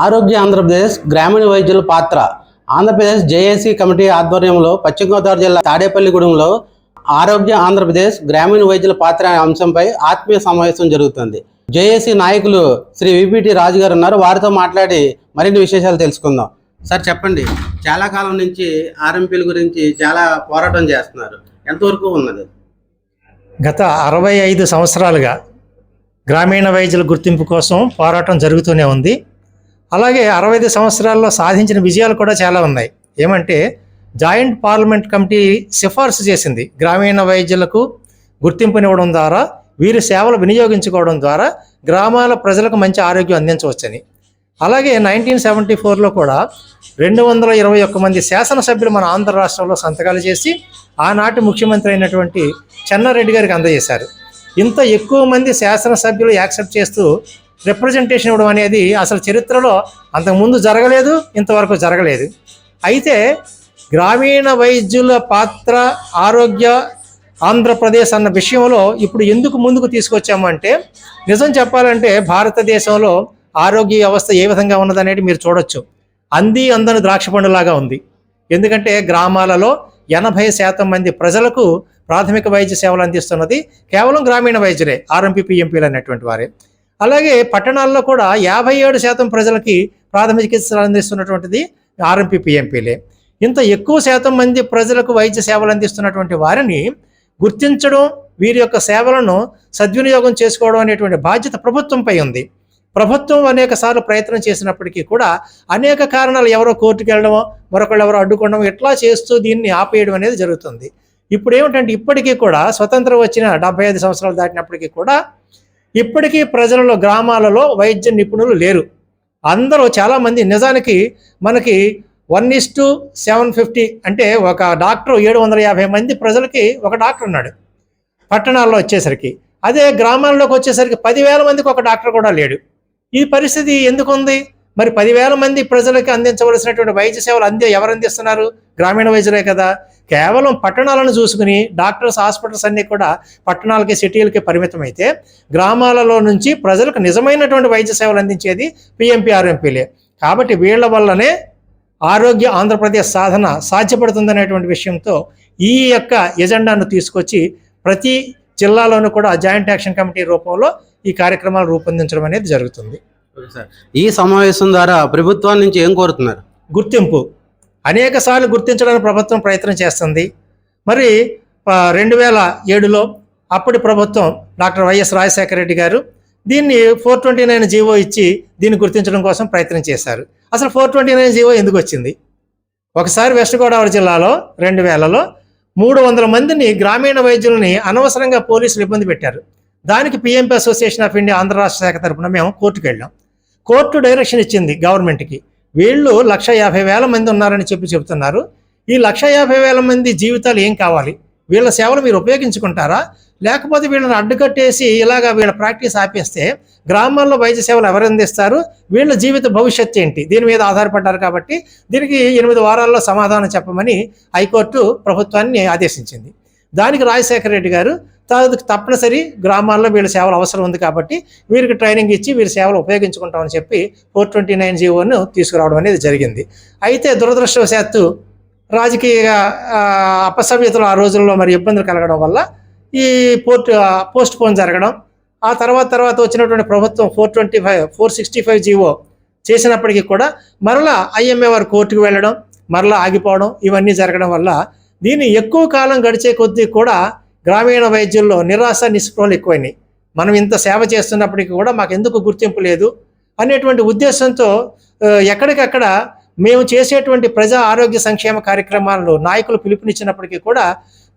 ఆరోగ్య ఆంధ్రప్రదేశ్ గ్రామీణ వైద్యుల పాత్ర. ఆంధ్రప్రదేశ్ జేఏసీ కమిటీ ఆధ్వర్యంలో పశ్చిమ గోదావరి జిల్లా తాడేపల్లిగూడెంలో ఆరోగ్య ఆంధ్రప్రదేశ్ గ్రామీణ వైద్యుల పాత్ర అనే అంశంపై ఆత్మీయ సమావేశం జరుగుతుంది. జేఏసీ నాయకులు శ్రీ విపిటి రాజు గారు ఉన్నారు. వారితో మాట్లాడి మరిన్ని విశేషాలు తెలుసుకుందాం. సార్ చెప్పండి. చాలా కాలం నుంచి ఆర్ఎంపీల గురించి చాలా పోరాటం చేస్తున్నారు. ఎంతవరకు ఉన్నది? గత అరవై ఐదు సంవత్సరాలుగా గ్రామీణ వైద్యుల గుర్తింపు కోసం పోరాటం జరుగుతూనే ఉంది. అలాగే అరవై ఐదు సంవత్సరాల్లో సాధించిన విజయాలు కూడా చాలా ఉన్నాయి. ఏమంటే జాయింట్ పార్లమెంట్ కమిటీ సిఫార్సు చేసింది. గ్రామీణ వైద్యులకు గుర్తింపునివ్వడం ద్వారా వీరి సేవలు వినియోగించుకోవడం ద్వారా గ్రామాల ప్రజలకు మంచి ఆరోగ్యం అందించవచ్చని. అలాగే నైన్టీన్ సెవెంటీ ఫోర్లో కూడా రెండు వందల ఇరవై ఒక్క మంది శాసనసభ్యులు మన ఆంధ్ర రాష్ట్రంలో సంతకాలు చేసి ఆనాటి ముఖ్యమంత్రి అయినటువంటి చెన్నారెడ్డి గారికి అందజేశారు. ఇంత ఎక్కువ మంది శాసనసభ్యులు యాక్సెప్ట్ చేస్తూ రిప్రజెంటేషన్ ఇవ్వడం అనేది అసలు చరిత్రలో అంతకుముందు జరగలేదు ఇంతవరకు జరగలేదు. అయితే గ్రామీణ వైద్యుల పాత్ర ఆరోగ్య ఆంధ్రప్రదేశ్ అన్న విషయంలో ఇప్పుడు ఎందుకు ముందుకు తీసుకొచ్చామంటే నిజం చెప్పాలంటే భారతదేశంలో ఆరోగ్య వ్యవస్థ ఏ విధంగా ఉన్నదనేది మీరు చూడొచ్చు. అంది అందని ద్రాక్ష పండులాగా ఉంది. ఎందుకంటే గ్రామాలలో ఎనభై శాతం మంది ప్రజలకు ప్రాథమిక వైద్య సేవలు అందిస్తున్నది కేవలం గ్రామీణ వైద్యులే ఆర్ఎంపీ పిఎంపీలు అనేటువంటి వారే. అలాగే పట్టణాల్లో కూడా యాభై ఏడు శాతం ప్రజలకి ప్రాథమిక చికిత్సలు అందిస్తున్నటువంటిది ఆర్ఎంపీ పిఎంపీలే. ఇంత ఎక్కువ శాతం మంది ప్రజలకు వైద్య సేవలు అందిస్తున్నటువంటి వారిని గుర్తించడం వీరి యొక్క సేవలను సద్వినియోగం చేసుకోవడం అనేటువంటి బాధ్యత ప్రభుత్వంపై ఉంది. ప్రభుత్వం అనేక సార్లు ప్రయత్నం చేసినప్పటికీ కూడా అనేక కారణాలు ఎవరో కోర్టుకు వెళ్ళడమో మరొకళ్ళు ఎవరో అడ్డుకోవడం ఇట్లా చేస్తూ దీన్ని ఆపేయడం అనేది జరుగుతుంది. ఇప్పుడు ఏమిటంటే ఇప్పటికీ కూడా స్వతంత్రం వచ్చిన డెబ్బై ఐదు సంవత్సరాలు దాటినప్పటికీ కూడా ఇప్పటికీ ప్రజలలో గ్రామాలలో వైద్య నిపుణులు లేరు. అందరూ చాలామంది నిజానికి మనకి one is to seven fifty అంటే ఒక డాక్టర్ ఏడు వందల యాభై మంది ప్రజలకి ఒక డాక్టర్ ఉన్నాడు పట్టణాల్లో వచ్చేసరికి. అదే గ్రామాల్లోకి వచ్చేసరికి పదివేల మందికి ఒక డాక్టర్ కూడా లేడు. ఈ పరిస్థితి ఎందుకుంది మరి పదివేల మంది ప్రజలకి అందించవలసినటువంటి వైద్య సేవలు అందే ఎవరు అందిస్తున్నారు? గ్రామీణ వైద్యులే కదా. కేవలం పట్టణాలను చూసుకుని డాక్టర్స్ హాస్పిటల్స్ అన్నీ కూడా పట్టణాలకి సిటీలకి పరిమితమైతే గ్రామాలలో నుంచి ప్రజలకు నిజమైనటువంటి వైద్య సేవలు అందించేది పిఎంపీ ఆర్ఎంపీలే. కాబట్టి వీళ్ళ వల్లనే ఆరోగ్య ఆంధ్రప్రదేశ్ సాధన సాధ్యపడుతుందనేటువంటి విషయంతో ఈ యొక్క ఎజెండాను తీసుకొచ్చి ప్రతి జిల్లాలోనూ కూడా జాయింట్ యాక్షన్ కమిటీ రూపంలో ఈ కార్యక్రమాలు రూపొందించడం అనేది జరుగుతుంది. ఈ సమావేశం ద్వారా ప్రభుత్వం నుంచి ఏం కోరుతున్నారు? గుర్తింపు. అనేక సార్లు గుర్తించడానికి ప్రభుత్వం ప్రయత్నం చేస్తుంది. మరి రెండు వేల ఏడులో అప్పటి ప్రభుత్వం డాక్టర్ వైఎస్ రాజశేఖర రెడ్డి గారు దీన్ని ఫోర్ ట్వంటీ నైన్ జీవో ఇచ్చి దీన్ని గుర్తించడం కోసం ప్రయత్నం చేశారు. అసలు ఫోర్ ట్వంటీ నైన్ జీవో ఎందుకు వచ్చింది? ఒకసారి వెస్ట్ గోదావరి జిల్లాలో రెండు వేలలో మూడు వందల మందిని గ్రామీణ వైద్యులని అనవసరంగా పోలీసులు ఇబ్బంది పెట్టారు. దానికి PMP association of India Andhra రాష్ట్ర శాఖ తరపున మేము కోర్టుకు వెళ్ళాం కోర్టు డైరెక్షన్ ఇచ్చింది గవర్నమెంట్కి. వీళ్ళు లక్ష యాభై వేల మంది ఉన్నారని చెప్పి చెబుతున్నారు. ఈ లక్ష యాభై వేల మంది జీవితాలు ఏం కావాలి? వీళ్ళ సేవలు మీరు ఉపయోగించుకుంటారా? లేకపోతే వీళ్ళని అడ్డుకట్టేసి ఇలాగా వీళ్ళ ప్రాక్టీస్ ఆపేస్తే గ్రామాల్లో వైద్య సేవలు ఎవరు అందిస్తారు? వీళ్ళ జీవిత భవిష్యత్తు ఏంటి? దీని మీద ఆధారపడ్డారు కాబట్టి దీనికి ఎనిమిది వారాల్లో సమాధానం చెప్పమని హైకోర్టు ప్రభుత్వాన్ని ఆదేశించింది. దానికి రాజశేఖర రెడ్డి గారు తప్పనిసరి గ్రామాల్లో వీళ్ళ సేవలు అవసరం ఉంది కాబట్టి వీరికి ట్రైనింగ్ ఇచ్చి వీరి సేవలు ఉపయోగించుకుంటామని చెప్పి ఫోర్ ట్వంటీ నైన్ జీవోను తీసుకురావడం అనేది జరిగింది. అయితే దురదృష్టవశాత్తు రాజకీయ అపసవ్యతలు ఆ రోజుల్లో మరి ఇబ్బందులు కలగడం వల్ల ఈ పోర్ట్ పోస్ట్ పోన్ జరగడం ఆ తర్వాత తర్వాత వచ్చినటువంటి ప్రభుత్వం four twenty five four sixty five GO చేసినప్పటికీ కూడా మరలా ఐఎంఏ వారు కోర్టుకు వెళ్ళడం మరలా ఆగిపోవడం ఇవన్నీ జరగడం వల్ల దీన్ని ఎక్కువ కాలం గడిచే కొద్దీ కూడా గ్రామీణ వైద్యుల్లో నిరాశ నిస్పృహలు ఎక్కువైనాయి. మనం ఇంత సేవ చేస్తున్నప్పటికీ కూడా మాకు ఎందుకు గుర్తింపు లేదు? అనేటువంటి ఉద్దేశంతో ఎక్కడికక్కడ మేము చేసేటువంటి ప్రజా ఆరోగ్య సంక్షేమ కార్యక్రమాలను నాయకులు పిలుపునిచ్చినప్పటికీ కూడా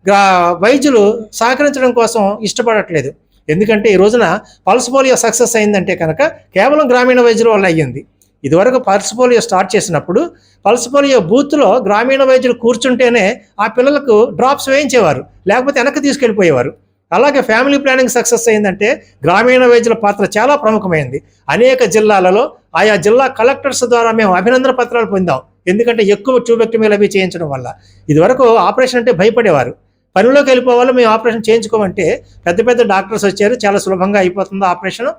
గ్రా వైద్యులు సహకరించడం కోసం ఇష్టపడట్లేదు. ఎందుకంటే ఈ రోజున పల్స్ పోలియో సక్సెస్ అయిందంటే కనుక కేవలం గ్రామీణ వైద్యుల వల్ల అయ్యింది. ఇదివరకు పల్స్ పోలియో స్టార్ట్ చేసినప్పుడు పల్స్ పోలియో బూత్లో గ్రామీణ వైద్యులు కూర్చుంటేనే ఆ పిల్లలకు డ్రాప్స్ వేయించేవారు లేకపోతే వెనక్కి తీసుకెళ్ళిపోయేవారు. అలాగే ఫ్యామిలీ ప్లానింగ్ సక్సెస్ అయిందంటే గ్రామీణ వైద్యుల పాత్ర చాలా ప్రముఖమైంది. అనేక జిల్లాలలో ఆయా జిల్లా కలెక్టర్స్ ద్వారా మేము అభినందన పత్రాలు పొందాం. ఎందుకంటే ఎక్కువ ట్యూబెక్టమీలు అవి చేయించడం వల్ల. ఇదివరకు ఆపరేషన్ అంటే భయపడేవారు. పనిలోకి వెళ్ళిపోవాలి మేము ఆపరేషన్ చేయించుకోమంటే పెద్ద పెద్ద డాక్టర్స్ వచ్చారు. చాలా సులభంగా అయిపోతుంది ఆపరేషన్.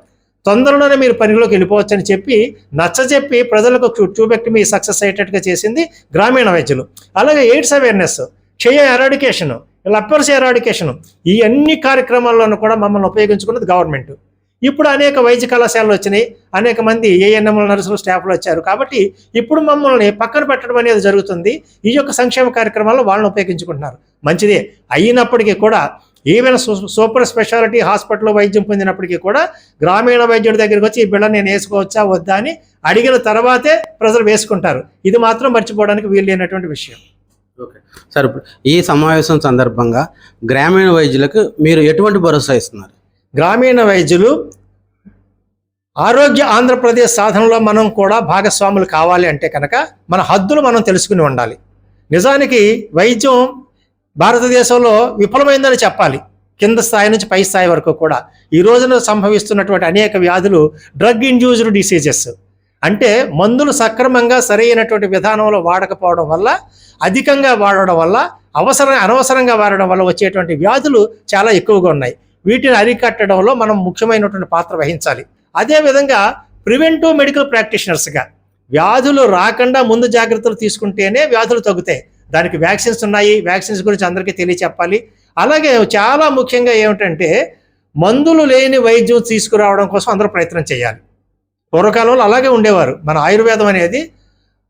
తొందరలోనే మీరు పనిలోకి వెళ్ళిపోవచ్చు అని చెప్పి నచ్చజెప్పి ప్రజలకు చూపెట్టి మీ సక్సెస్ అయ్యేటట్టుగా చేసింది గ్రామీణ వైద్యులు. అలాగే ఎయిడ్స్ అవేర్నెస్ క్షయ ఎరాడికేషన్ లెపర్స్ ఎరాడికేషన్ ఈ అన్ని కార్యక్రమాల్లోనూ కూడా మమ్మల్ని ఉపయోగించుకున్నది గవర్నమెంట్. ఇప్పుడు అనేక వైద్య కళాశాలలు వచ్చినాయి అనేక మంది ఏఎన్ఎంల నర్సులు స్టాఫ్లు వచ్చారు కాబట్టి ఇప్పుడు మమ్మల్ని పక్కన పెట్టడం అనేది జరుగుతుంది. ఈ యొక్క సంక్షేమ కార్యక్రమాల్లో వాళ్ళని ఉపయోగించుకుంటున్నారు. మంచిదే. అయినప్పటికీ కూడా ఈవెన్ సూ- సూపర్ స్పెషాలిటీ హాస్పిటల్లో వైద్యం పొందినప్పటికీ కూడా గ్రామీణ వైద్యుడి దగ్గరికి వచ్చి ఈ బిళ్ళ నేను వేసుకోవచ్చా వద్దా అని అడిగిన తర్వాతే ప్రజలు వేసుకుంటారు. ఇది మాత్రం మర్చిపోవడానికి వీలు లేనటువంటి విషయం. ఓకే. సార్ ఇప్పుడు ఈ సమావేశం సందర్భంగా గ్రామీణ వైద్యులకు మీరు ఎటువంటి భరోసా ఇస్తున్నారు? గ్రామీణ వైద్యులు ఆరోగ్య ఆంధ్రప్రదేశ్ సాధనలో మనం కూడా భాగస్వాములు కావాలి అంటే కనుక మన హద్దులు మనం తెలుసుకుని ఉండాలి. నిజానికి వైద్యం భారతదేశంలో విఫలమైందని చెప్పాలి. కింద స్థాయి నుంచి పై స్థాయి వరకు కూడా. ఈ రోజున సంభవిస్తున్నటువంటి అనేక వ్యాధులు డ్రగ్ ఇండ్యూస్డ్ డిసీజెస్ అంటే మందులు సక్రమంగా సరైనటువంటి విధానంలో వాడకపోవడం వల్ల అధికంగా వాడడం వల్ల అవసరం అనవసరంగా వాడడం వల్ల వచ్చేటువంటి వ్యాధులు చాలా ఎక్కువగా ఉన్నాయి. వీటిని అరికట్టడంలో మనం ముఖ్యమైనటువంటి పాత్ర వహించాలి. అదేవిధంగా ప్రివెంటివ్ మెడికల్ ప్రాక్టీషనర్స్గా వ్యాధులు రాకుండా ముందు జాగ్రత్తలు తీసుకుంటేనే వ్యాధులు తగ్గుతాయి. దానికి వ్యాక్సిన్స్ ఉన్నాయి. వ్యాక్సిన్స్ గురించి అందరికీ తెలియచెప్పాలి. అలాగే చాలా ముఖ్యంగా ఏమిటంటే మందులు లేని వైద్యం తీసుకురావడం కోసం అందరూ ప్రయత్నం చేయాలి. పూర్వకాలంలో అలాగే ఉండేవారు. మన ఆయుర్వేదం అనేది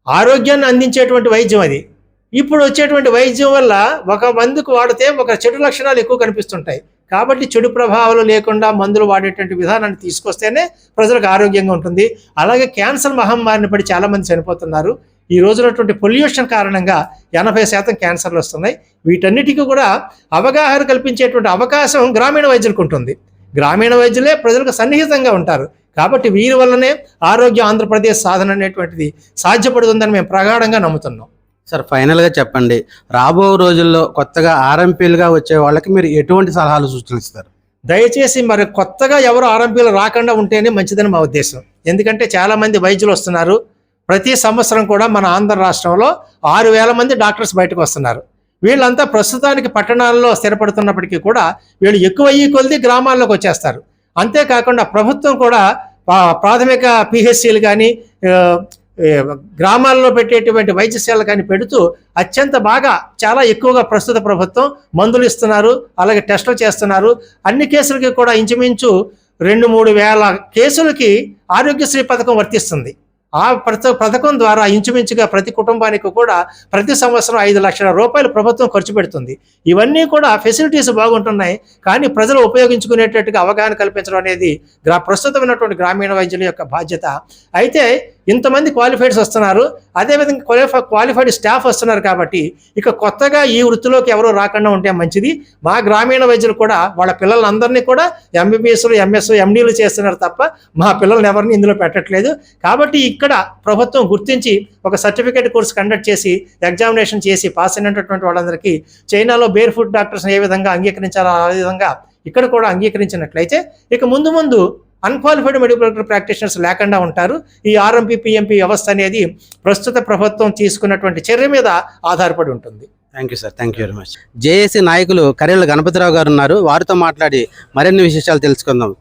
ఆరోగ్యాన్ని అందించేటువంటి వైద్యం అది. ఇప్పుడు వచ్చేటువంటి వైద్యం వల్ల ఒక మందుకు వాడితే ఒక చెడు లక్షణాలు ఎక్కువ కనిపిస్తుంటాయి. కాబట్టి చెడు ప్రభావాలు లేకుండా మందులు వాడేటువంటి విధానాన్ని తీసుకొస్తేనే ప్రజలకు ఆరోగ్యంగా ఉంటుంది. అలాగే క్యాన్సర్ మహమ్మారిని పడి చాలామంది చనిపోతున్నారు. ఈ రోజునటువంటి పొల్యూషన్ కారణంగా ఎనభై శాతం క్యాన్సర్లు వస్తున్నాయి. వీటన్నిటికీ కూడా అవగాహన కల్పించేటువంటి అవకాశం గ్రామీణ వైద్యులకు ఉంటుంది. గ్రామీణ వైద్యులే ప్రజలకు సన్నిహితంగా ఉంటారు. కాబట్టి వీరి వల్లనే ఆరోగ్య ఆంధ్రప్రదేశ్ సాధన అనేటువంటిది సాధ్యపడుతుందని మేము ప్రగాఢంగా నమ్ముతున్నాం. సార్ ఫైనల్గా చెప్పండి. రాబో రోజుల్లో కొత్తగా ఆర్ఎంపీలుగా వచ్చే వాళ్ళకి మీరు ఎటువంటి సలహాలు సూచనలు దయచేసి మరి కొత్తగా ఎవరు ఆర్ఎంపీలు రాకుండా ఉంటేనే మంచిదని మా ఉద్దేశం. ఎందుకంటే చాలా మంది వైద్యులు వస్తున్నారు. ప్రతి సంవత్సరం కూడా మన ఆంధ్ర రాష్ట్రంలో ఆరు వేల మంది డాక్టర్స్ బయటకు వస్తున్నారు. వీళ్ళంతా ప్రస్తుతానికి పట్టణాల్లో స్థిరపడుతున్నప్పటికీ కూడా వీళ్ళు ఎక్కువ అయ్యి కొలిది గ్రామాల్లోకి వచ్చేస్తారు. అంతేకాకుండా ప్రభుత్వం కూడా పా- ప్రాథమిక పిహెచ్సిలు కానీ గ్రామాల్లో పెట్టేటువంటి వైద్యశాలలు కానీ పెడుతూ అత్యంత బాగా చాలా ఎక్కువగా ప్రస్తుత ప్రభుత్వం మందులు ఇస్తున్నారు అలాగే టెస్టులు చేస్తున్నారు. అన్ని కేసులకి కూడా ఇంచుమించు రెండు మూడు వేల కేసులకి ఆరోగ్యశ్రీ పథకం వర్తిస్తుంది. ఆ ప్రత పథకం ద్వారా ఇంచుమించుగా ప్రతి కుటుంబానికి కూడా ప్రతి సంవత్సరం ఐదు లక్షల రూపాయలు ప్రభుత్వం ఖర్చు పెడుతుంది. ఇవన్నీ కూడా ఫెసిలిటీస్ బాగుంటున్నాయి. కానీ ప్రజలు ఉపయోగించుకునేటట్టుగా అవగాహన కల్పించడం అనేది గ్రా ప్రస్తుతమైనటువంటి గ్రామీణ వైద్యుల యొక్క బాధ్యత. అయితే ఇంతమంది క్వాలిఫైడ్స్ వస్తున్నారు. అదేవిధంగా క్వాలిఫై క్వాలిఫైడ్ స్టాఫ్ వస్తున్నారు కాబట్టి ఇక కొత్తగా ఈ వృత్తిలోకి ఎవరు రాకుండా ఉంటే మంచిది. మా గ్రామీణ వైద్యులు కూడా వాళ్ళ పిల్లలందరినీ కూడా ఎంబీబీఎస్లు ఎంఎస్ ఎండీలు చేస్తున్నారు తప్ప మా పిల్లల్ని ఎవరిని ఇందులో పెట్టట్లేదు. కాబట్టి ఇక్కడ ప్రభుత్వం గుర్తించి ఒక సర్టిఫికేట్ కోర్స్ కండక్ట్ చేసి ఎగ్జామినేషన్ చేసి పాస్ అయినటువంటి వాళ్ళందరికీ చైనాలో బేర్ ఫుడ్ డాక్టర్స్ ఏ విధంగా అంగీకరించాలో ఆ విధంగా ఇక్కడ కూడా అంగీకరించినట్లయితే ఇక ముందు ముందు అన్క్వాలిఫైడ్ మెడికల్ ప్రాక్టీషనర్స్ లేకుండా ఉంటారు. ఈ ఆర్ఎంపీ పిఎంపీ వ్యవస్థ అనేది ప్రస్తుత ప్రభుత్వం తీసుకున్నటువంటి చర్య మీద ఆధారపడి ఉంటుంది. Thank you sir thank you very much JAC నాయకులు కరేళ్ళ గణపతిరావు గారు ఉన్నారు. వారితో మాట్లాడి మరిన్ని విశేషాలు తెలుసుకుందాం.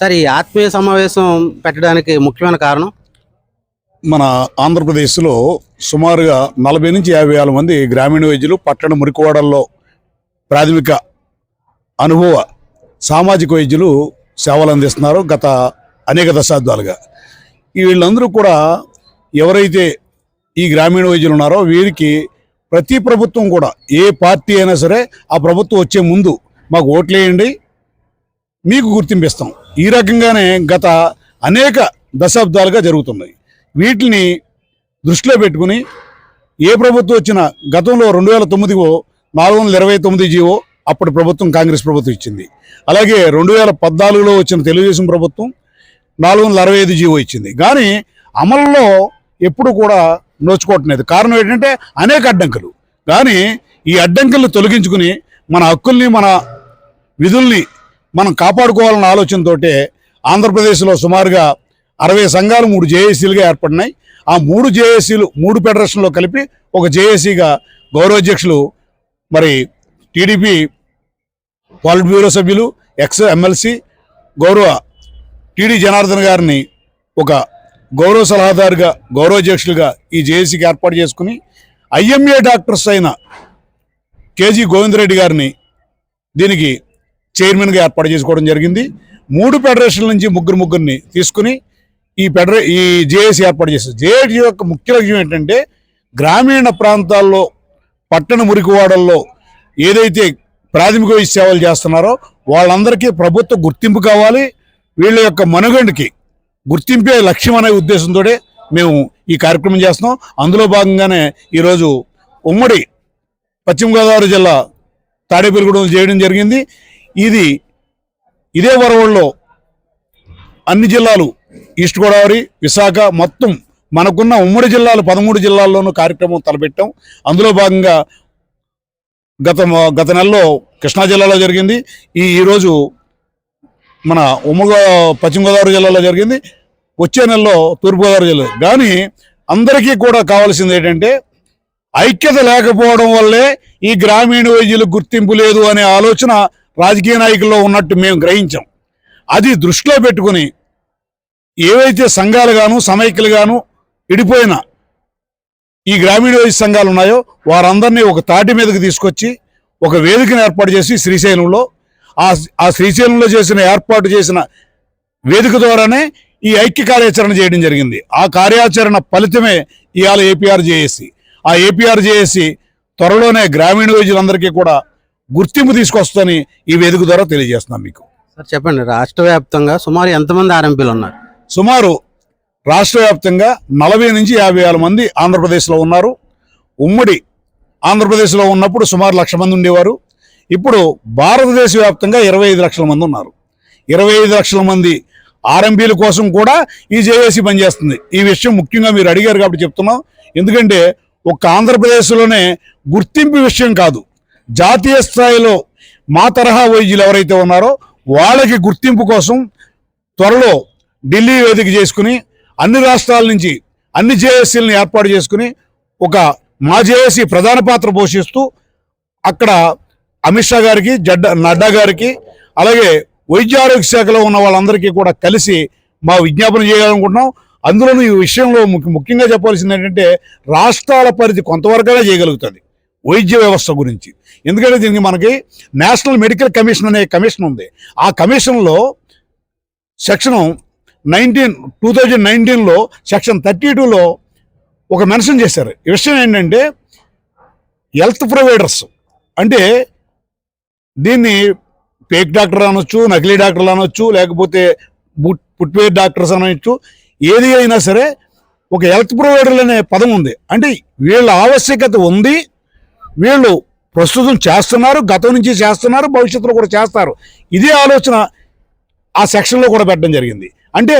సార్ ఈ ఆత్మీయ సమావేశం పెట్టడానికి ముఖ్యమైన కారణం? మన ఆంధ్రప్రదేశ్లో సుమారుగా నలభై నుంచి యాభై వేల మంది గ్రామీణ వైద్యులు పట్టణ మురికివాడల్లో ప్రాథమిక అనుభవ సామాజిక వైద్యులు సేవలు అందిస్తున్నారు గత అనేక దశాబ్దాలుగా. వీళ్ళందరూ కూడా ఎవరైతే ఈ గ్రామీణ వైద్యులు ఉన్నారో వీరికి ప్రతి ప్రభుత్వం కూడా ఏ పార్టీ అయినా సరే ఆ ప్రభుత్వం వచ్చే ముందు మాకు ఓట్లేయండి మీకు గుర్తింపిస్తాం. ఈ రకంగానే గత అనేక దశాబ్దాలుగా జరుగుతున్నాయి. వీటిని దృష్టిలో పెట్టుకుని ఏ ప్రభుత్వం వచ్చినా గతంలో రెండు వేల తొమ్మిదివో నాలుగు వందల ఇరవై తొమ్మిది జీవో అప్పటి ప్రభుత్వం కాంగ్రెస్ ప్రభుత్వం ఇచ్చింది. అలాగే రెండు వేల పద్నాలుగులో వచ్చిన తెలుగుదేశం ప్రభుత్వం నాలుగు వందల అరవై ఐదు జీవో ఇచ్చింది. కానీ అమలులో ఎప్పుడు కూడా నోచుకోవట్లేదు. కారణం ఏంటంటే అనేక అడ్డంకులు. కానీ ఈ అడ్డంకులను తొలగించుకుని మన హక్కుల్ని మన విధుల్ని మనం కాపాడుకోవాలన్న ఆలోచనతోటే ఆంధ్రప్రదేశ్లో సుమారుగా అరవై సంఘాలు మూడు జేఏసీలుగా ఏర్పడినాయి. ఆ మూడు జేఏసీలు మూడు ఫెడరేషన్లో కలిపి ఒక జేఏసీగా గౌరవాధ్యక్షులు మరి టీడీపీ పాలిట్ బ్యూరో సభ్యులు ఎక్స్ ఎమ్మెల్సీ గౌరవ టీడీ జనార్దన్ గారిని ఒక గౌరవ సలహాదారుగా గౌరవాధ్యక్షులుగా ఈ జేఏసీకి ఏర్పాటు చేసుకుని ఐఎంఏ డాక్టర్స్ అయిన కేజీ గోవిందరెడ్డి గారిని దీనికి చైర్మన్గా ఏర్పాటు చేసుకోవడం జరిగింది. మూడు ఫెడరేషన్ల నుంచి ముగ్గురు ముగ్గురిని తీసుకుని ఈ ఫెడరే ఈ జేఏసీ ఏర్పాటు చేశారు. జేఏసీ యొక్క ముఖ్య లక్ష్యం ఏంటంటే గ్రామీణ ప్రాంతాల్లో పట్టణ మురికివాడల్లో ఏదైతే ప్రాథమిక వైద్య సేవలు చేస్తున్నారో వాళ్ళందరికీ ప్రభుత్వ గుర్తింపు కావాలి. వీళ్ళ యొక్క మనుగండికి గుర్తింపే లక్ష్యం అనే ఉద్దేశంతో మేము ఈ కార్యక్రమం చేస్తున్నాం. అందులో భాగంగానే ఈరోజు ఉమ్మడి పశ్చిమ గోదావరి జిల్లా తాడేపల్లిగూడెం చేయడం జరిగింది. ఇది ఇదే వరవల్లో అన్ని జిల్లాలు ఈస్ట్ గోదావరి విశాఖ మొత్తం మనకున్న ఉమ్మడి జిల్లాలు పదమూడు జిల్లాల్లోనూ కార్యక్రమం తలపెట్టాం. అందులో భాగంగా గత గత నెలలో కృష్ణా జిల్లాలో జరిగింది. ఈ ఈరోజు మన ఉమ్మగో పశ్చిమ గోదావరి జిల్లాలో జరిగింది. వచ్చే నెలలో తూర్పుగోదావరి జిల్లా. కానీ అందరికీ కూడా కావాల్సింది ఏంటంటే ఐక్యత లేకపోవడం వల్లే ఈ గ్రామీణ వైద్యులకు గుర్తింపు లేదు అనే ఆలోచన రాజకీయ నాయకుల్లో ఉన్నట్టు మేము గ్రహించాం. అది దృష్టిలో పెట్టుకుని ఏవైతే సంఘాలు గాను సమైక్యలు గాను ఇడిపోయిన ఈ గ్రామీణ వైద్య సంఘాలు ఉన్నాయో వారందరినీ ఒక తాటి మీదకి తీసుకొచ్చి ఒక వేదికను ఏర్పాటు చేసి శ్రీశైలంలో ఆ ఆ శ్రీశైలంలో చేసిన ఏర్పాటు చేసిన వేదిక ద్వారానే ఈ ఐక్య కార్యాచరణ చేయడం జరిగింది. ఆ కార్యాచరణ ఫలితమే ఇవాళ ఏపీఆర్ జేఏసీ ఆ ఏపీఆర్ జేఏసీ త్వరలోనే గ్రామీణ వైద్యులందరికీ కూడా గుర్తింపు తీసుకొస్తుందని ఈ వేదిక ద్వారా తెలియజేస్తున్నాం మీకు. సార్ చెప్పండి. రాష్ట్ర వ్యాప్తంగా సుమారు ఎంతమంది ఆర్ఎంపీలు ఉన్నారు? సుమారు రాష్ట్ర వ్యాప్తంగా నలభై నుంచి యాభై వేల మంది ఆంధ్రప్రదేశ్లో ఉన్నారు. ఉమ్మడి ఆంధ్రప్రదేశ్లో ఉన్నప్పుడు సుమారు లక్ష మంది ఉండేవారు. ఇప్పుడు భారతదేశ వ్యాప్తంగా ఇరవై ఐదు లక్షల మంది ఉన్నారు. ఇరవై ఐదు లక్షల మంది ఆర్ఎంపీల కోసం కూడా ఈ జేఏసీ పనిచేస్తుంది. ఈ విషయం ముఖ్యంగా మీరు అడిగారు కాబట్టి చెప్తున్నాం. ఎందుకంటే ఒక్క ఆంధ్రప్రదేశ్లోనే గుర్తింపు విషయం కాదు. జాతీయ స్థాయిలో మా తరహా వైద్యులు ఎవరైతే ఉన్నారో వాళ్ళకి గుర్తింపు కోసం త్వరలో ఢిల్లీ వేదిక చేసుకుని అన్ని రాష్ట్రాల నుంచి అన్ని జేఏసీలను ఏర్పాటు చేసుకుని ఒక మా జేఏసీ ప్రధాన పాత్ర పోషిస్తూ అక్కడ అమిత్ షా గారికి జడ్డా నడ్డా గారికి అలాగే వైద్య ఆరోగ్య శాఖలో ఉన్న వాళ్ళందరికీ కూడా కలిసి మా విజ్ఞాపన చేయాలనుకుంటున్నాం. అందులోనూ ఈ విషయంలో ముఖ్య- ముఖ్యంగా చెప్పాల్సింది ఏంటంటే రాష్ట్రాల పరిధి కొంతవరకైనా చేయగలుగుతుంది వైద్య వ్యవస్థ గురించి. ఎందుకంటే దీనికి మనకి నేషనల్ మెడికల్ కమిషన్ అనే కమిషన్ ఉంది. ఆ కమిషన్లో సెక్షన్ నైన్టీన్ టూ థౌజండ్ నైన్టీన్లో సెక్షన్ థర్టీ టూలో ఒక మెన్షన్ చేశారు. ఈ విషయం ఏంటంటే హెల్త్ ప్రొవైడర్స్ అంటే దీన్ని పేక్ డాక్టర్ అనొచ్చు నకిలీ డాక్టర్లు అనొచ్చు లేకపోతే బుట్ పుట్వేర్ డాక్టర్స్ అనొచ్చు ఏది అయినా సరే ఒక హెల్త్ ప్రొవైడర్లు అనే పదం ఉంది. అంటే వీళ్ళ ఆవశ్యకత ఉంది వీళ్ళు ప్రస్తుతం చేస్తున్నారు గతం నుంచి చేస్తున్నారు భవిష్యత్తులో కూడా చేస్తారు. ఇదే ఆలోచన ఆ సెక్షన్లో కూడా పెట్టడం జరిగింది. అంటే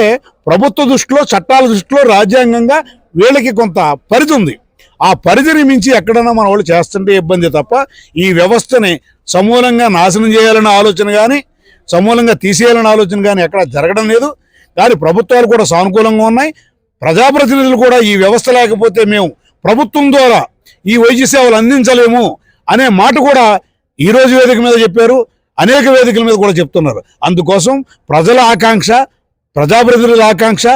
ప్రభుత్వ దృష్టిలో చట్టాల దృష్టిలో రాజ్యాంగంగా వీళ్ళకి కొంత పరిధి ఉంది. ఆ పరిధిని మించి ఎక్కడైనా మన వాళ్ళు చేస్తుంటే ఇబ్బంది తప్ప ఈ వ్యవస్థని సమూలంగా నాశనం చేయాలనే ఆలోచన కానీ సమూలంగా తీసేయాలనే ఆలోచన కానీ ఎక్కడ జరగడం లేదు. కానీ ప్రభుత్వాలు కూడా సానుకూలంగా ఉన్నాయి. ప్రజాప్రతినిధులు కూడా ఈ వ్యవస్థ లేకపోతే మేము ప్రభుత్వం ద్వారా ఈ వైద్య సేవలు అందించలేము అనే మాట కూడా ఈ రోజు వేదిక మీద చెప్పారు. అనేక వేదికల మీద కూడా చెప్తున్నారు. అందుకోసం ప్రజల ఆకాంక్ష ప్రజాప్రతినిధుల ఆకాంక్ష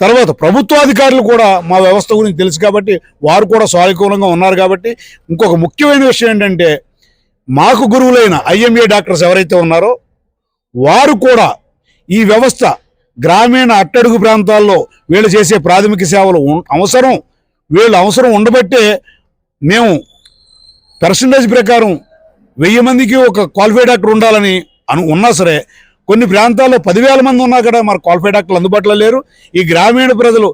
తర్వాత ప్రభుత్వాధికారులు కూడా మా వ్యవస్థ గురించి తెలుసు కాబట్టి వారు కూడా సానుకూలంగా ఉన్నారు కాబట్టి ఇంకొక ముఖ్యమైన విషయం ఏంటంటే మాకు గురువులైన ఐఎంఏ డాక్టర్స్ ఎవరైతే ఉన్నారో వారు కూడా ఈ వ్యవస్థ గ్రామీణ అట్టడుగు ప్రాంతాల్లో వీళ్ళు చేసే ప్రాథమిక సేవలు అవసరం వీళ్ళు అవసరం ఉండబట్టే మేము పర్సంటేజ్ ప్రకారం వెయ్యి మందికి ఒక క్వాలిఫైడ్ డాక్టర్ ఉండాలని అను ఉన్నా సరే కొన్ని ప్రాంతాల్లో పదివేల మంది ఉన్నా కూడా మరి క్వాలిఫైడ్ డాక్టర్లు అందుబాటులో లేరు. ఈ గ్రామీణ ప్రజలు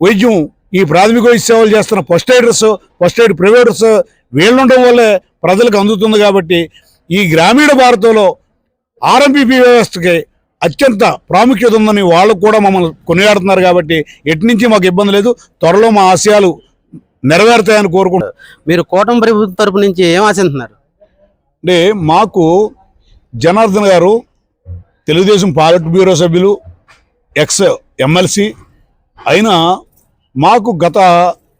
వైద్యం ఈ ప్రాథమిక వైద్య సేవలు చేస్తున్న first aiders first aid providers వీళ్ళు ఉండడం వల్లే ప్రజలకు అందుతుంది కాబట్టి ఈ గ్రామీణ భారతంలో ఆర్ఎంపీపీ వ్యవస్థకి అత్యంత ప్రాముఖ్యత ఉందని వాళ్ళు కూడా మమ్మల్ని కొనియాడుతున్నారు కాబట్టి ఎటు నుంచి మాకు ఇబ్బంది లేదు. త్వరలో మా ఆశయాలు నెరవేరుతాయని కోరుకుంటున్నాను మీరు కూటమి ప్రభుత్వం తరపు నుంచి ఏం ఆశిస్తున్నారు? అంటే మాకు జనార్దన్ గారు తెలుగుదేశం పాలిట్ బ్యూరో సభ్యులు ఎక్స్ ఎమ్మెల్సీ అయినా మాకు గత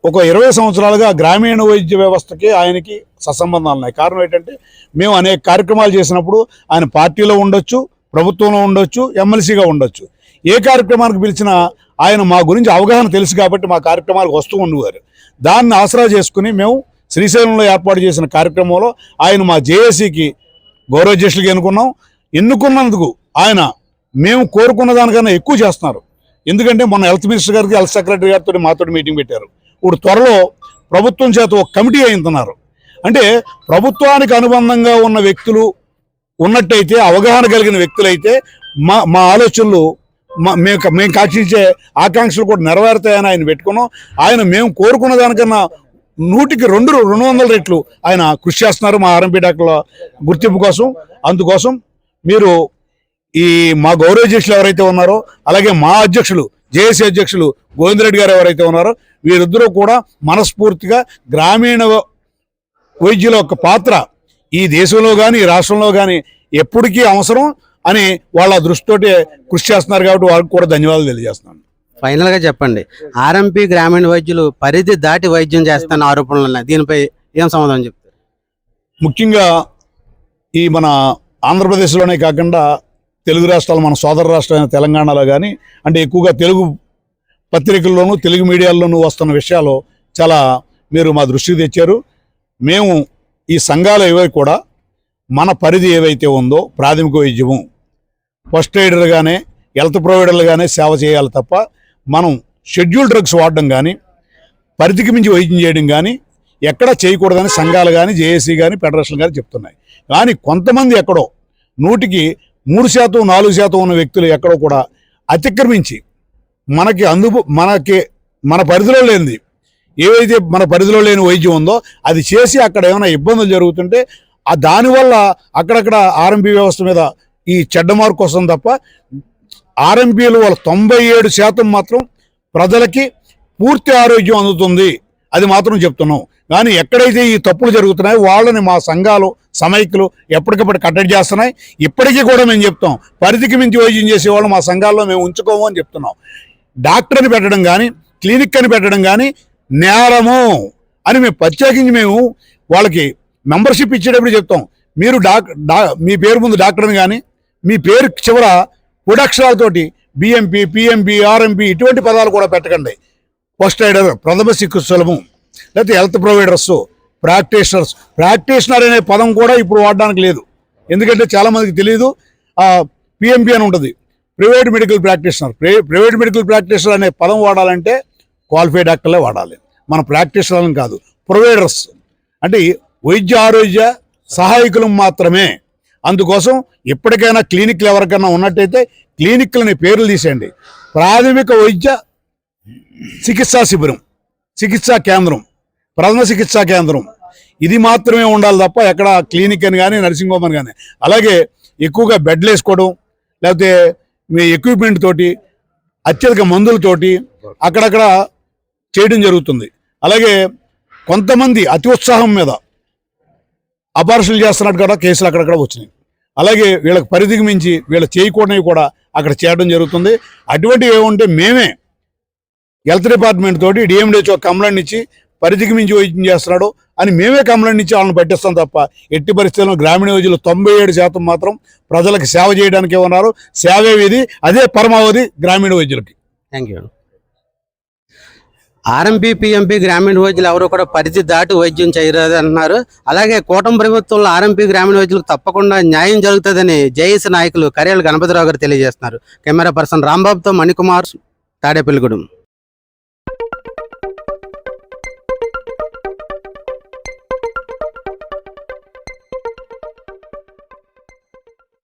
ఒక ఇరవై సంవత్సరాలుగా గ్రామీణ వైద్య వ్యవస్థకి ఆయనకి సత్సంబంధాలు ఉన్నాయి. కారణం ఏంటంటే మేము అనేక కార్యక్రమాలు చేసినప్పుడు ఆయన పార్టీలో ఉండొచ్చు ప్రభుత్వంలో ఉండొచ్చు ఎమ్మెల్సీగా ఉండొచ్చు. ఏ కార్యక్రమానికి పిలిచినా ఆయన మా గురించి అవగాహన తెలుసు కాబట్టి మా కార్యక్రమాలకు వస్తూ ఉండేవారు. దాన్ని ఆసరా చేసుకుని మేము శ్రీశైలంలో ఏర్పాటు చేసిన కార్యక్రమంలో ఆయన మా జేఏసీకి గౌరవాధ్యక్షులుగా ఎన్నుకున్నాం. ఎన్నుకున్నందుకు ఆయన మేము కోరుకున్న దానికన్నా ఎక్కువ చేస్తున్నారు. ఎందుకంటే మొన్న హెల్త్ మినిస్టర్ గారికి హెల్త్ సెక్రటరీ గారితో మాతో మీటింగ్ పెట్టారు. ఇప్పుడు త్వరలో ప్రభుత్వం చేత ఒక కమిటీ అయిందన్నారు. అంటే ప్రభుత్వానికి అనుబంధంగా ఉన్న వ్యక్తులు ఉన్నట్టయితే అవగాహన కలిగిన వ్యక్తులైతే మా మా ఆలోచనలు మా మేము మేము కాక్షించే ఆకాంక్షలు కూడా నెరవేరుతాయని ఆయన పెట్టుకున్నాం. ఆయన మేము కోరుకున్న దానికన్నా నూటికి రెండు రెండు వందల రెట్లు ఆయన కృషి చేస్తున్నారు మా ఆర్ఎంపీ డాక్టర్ల గుర్తింపు కోసం. అందుకోసం మీరు ఈ మా గౌరవాధ్యక్షులు ఎవరైతే ఉన్నారో అలాగే మా అధ్యక్షులు జేఏసీ అధ్యక్షులు గోవిందరెడ్డి గారు ఎవరైతే ఉన్నారో వీరిద్దరూ కూడా మనస్ఫూర్తిగా గ్రామీణ వైద్యుల యొక్క పాత్ర ఈ దేశంలో కానీ ఈ రాష్ట్రంలో కానీ ఎప్పటికీ అవసరం అని వాళ్ళ దృష్టితోటి కృషి చేస్తున్నారు కాబట్టి వారికి కూడా ధన్యవాదాలు తెలియజేస్తున్నాను. ఫైనల్గా చెప్పండి. ఆర్ఎంపీ గ్రామీణ వైద్యులు పరిధి దాటి వైద్యం చేస్తున్న ఆరోపణలు ఉన్నాయి. దీనిపై ఏం సమాధానం చెప్తారు? ముఖ్యంగా ఈ మన ఆంధ్రప్రదేశ్లోనే కాకుండా తెలుగు రాష్ట్రాలు మన సోదర రాష్ట్రమైన తెలంగాణలో కానీ అంటే ఎక్కువగా తెలుగు పత్రికల్లోనూ తెలుగు మీడియాల్లోనూ వస్తున్న విషయాలు చాలా మీరు మా దృష్టికి తెచ్చారు. మేము ఈ సంఘాలు ఏవై కూడా మన పరిధి ఏవైతే ఉందో ప్రాథమిక వైద్యము ఫస్ట్ ఎయిడర్గానే హెల్త్ ప్రొవైడర్లుగానే సేవ చేయాలి తప్ప మనం షెడ్యూల్ డ్రగ్స్ వాడడం కానీ పరిధికి మించి వైద్యం చేయడం కానీ ఎక్కడ చేయకూడదని సంఘాలు కానీ జేఏసీ కానీ ఫెడరేషన్ కానీ చెప్తున్నాయి. కానీ కొంతమంది ఎక్కడో నూటికి మూడు శాతం నాలుగు శాతం ఉన్న వ్యక్తులు ఎక్కడో కూడా అతిక్రమించి మనకి అందుబు మనకి మన పరిధిలో లేనిది. ఏవైతే మన పరిధిలో లేని వైద్యం ఉందో అది చేసి అక్కడ ఏమైనా ఇబ్బందులు జరుగుతుంటే ఆ దానివల్ల అక్కడక్కడ ఆర్ఎంపీ వ్యవస్థ మీద ఈ చెడ్డ మార్కు వస్తుంది తప్ప ఆర్ఎంపీలు వాళ్ళ తొంభై ఏడు శాతం మాత్రం ప్రజలకి పూర్తి ఆరోగ్యం అందుతుంది. అది మాత్రం చెప్తున్నాం. కానీ ఎక్కడైతే ఈ తప్పులు జరుగుతున్నాయో వాళ్ళని మా సంఘాలు సమైక్యులు ఎప్పటికప్పుడు కట్టడి చేస్తున్నాయి. ఇప్పటికీ కూడా మేము చెప్తాం పరిధికి మించి వైద్యం చేసేవాళ్ళు మా సంఘాల్లో మేము ఉంచుకోము అని చెప్తున్నాం. డాక్టర్ని పెట్టడం కానీ క్లినిక్ అని పెట్టడం కానీ నేరము అని మేము ప్రత్యేకించి మేము వాళ్ళకి మెంబర్షిప్ ఇచ్చేటప్పుడు చెప్తాం. మీరు డాక్ మీ పేరు ముందు డాక్టర్ని కానీ మీ పేరు చివర పొడక్షరాలతోటి బిఎంపి పిఎంపి ఆర్ఎంపి ఇటువంటి పదాలు కూడా పెట్టకండి. ఫస్ట్ ఎయిడర్ ప్రథమ చికిత్సలము లేకపోతే హెల్త్ ప్రొవైడర్స్ ప్రాక్టీషనర్స్ ప్రాక్టీషనర్ అనే పదం కూడా ఇప్పుడు వాడడానికి లేదు. ఎందుకంటే చాలామందికి తెలియదు పిఎంపి అని ఉంటుంది. Private medical practitioner private medical practitioner అనే పదం వాడాలంటే క్వాలిఫైడ్ డాక్టర్లే వాడాలి. మన ప్రాక్టీషనర్ అని కాదు. ప్రొవైడర్స్ అంటే వైద్య ఆరోగ్య సహాయకులు మాత్రమే. అందుకోసం ఎప్పటికైనా క్లినిక్లు ఎవరికైనా ఉన్నట్టయితే క్లినిక్లని పేర్లు తీసేయండి. ప్రాథమిక వైద్య చికిత్సా శిబిరం చికిత్సా కేంద్రం. ప్రథమ చికిత్సా కేంద్రం. ఇది మాత్రమే ఉండాలి తప్ప ఎక్కడ క్లినిక్ అని కానీ నర్సింగ్ హోమ్ అని కానీ అలాగే ఎక్కువగా బెడ్లు వేసుకోవడం లేకపోతే మీ ఎక్విప్మెంట్ తోటి అత్యధిక మందులతోటి అక్కడక్కడ చేయడం జరుగుతుంది. అలాగే కొంతమంది అతి ఉత్సాహం మీద అపార్షన్లు చేస్తున్నట్టు కూడా కేసులు అక్కడక్కడ వచ్చినాయి. అలాగే వీళ్ళకి పరిధికి మించి వీళ్ళు చేయకూడనివి కూడా అక్కడ చేయడం జరుగుతుంది. అటువంటివి ఏముంటే మేమే హెల్త్ డిపార్ట్మెంట్ తోటి డిఎండిహెచ్ఓ కంప్లైంట్ ఇచ్చి పరిధికి మించి వైద్యం చేస్తున్నాడు అని మేమే కంప్లైంట్ ఇచ్చి వాళ్ళని పట్టిస్తాం తప్ప ఎట్టి పరిస్థితుల్లో గ్రామీణ వైద్యులు తొంభై ఏడు శాతం మాత్రం ప్రజలకు సేవ చేయడానికే ఉన్నారు. సేవే విధి అదే పరమావధి గ్రామీణ వైద్యులకి థ్యాంక్ యూ ఆర్ఎంపీ పిఎంపీ గ్రామీణ వైద్యులు ఎవరు కూడా పరిధి దాటి వైద్యం చేయరాదు అంటున్నారు అలాగే కూటమి ప్రభుత్వంలో ఆర్ఎంపీ గ్రామీణ వైద్యులకు తప్పకుండా న్యాయం జరుగుతుందని జేఏసీ నాయకులు కరేల గణపతిరావు గారు తెలియజేస్తున్నారు. కెమెరా పర్సన్ రాంబాబుతో మణికుమార్ తాడేపల్లిగూడెం.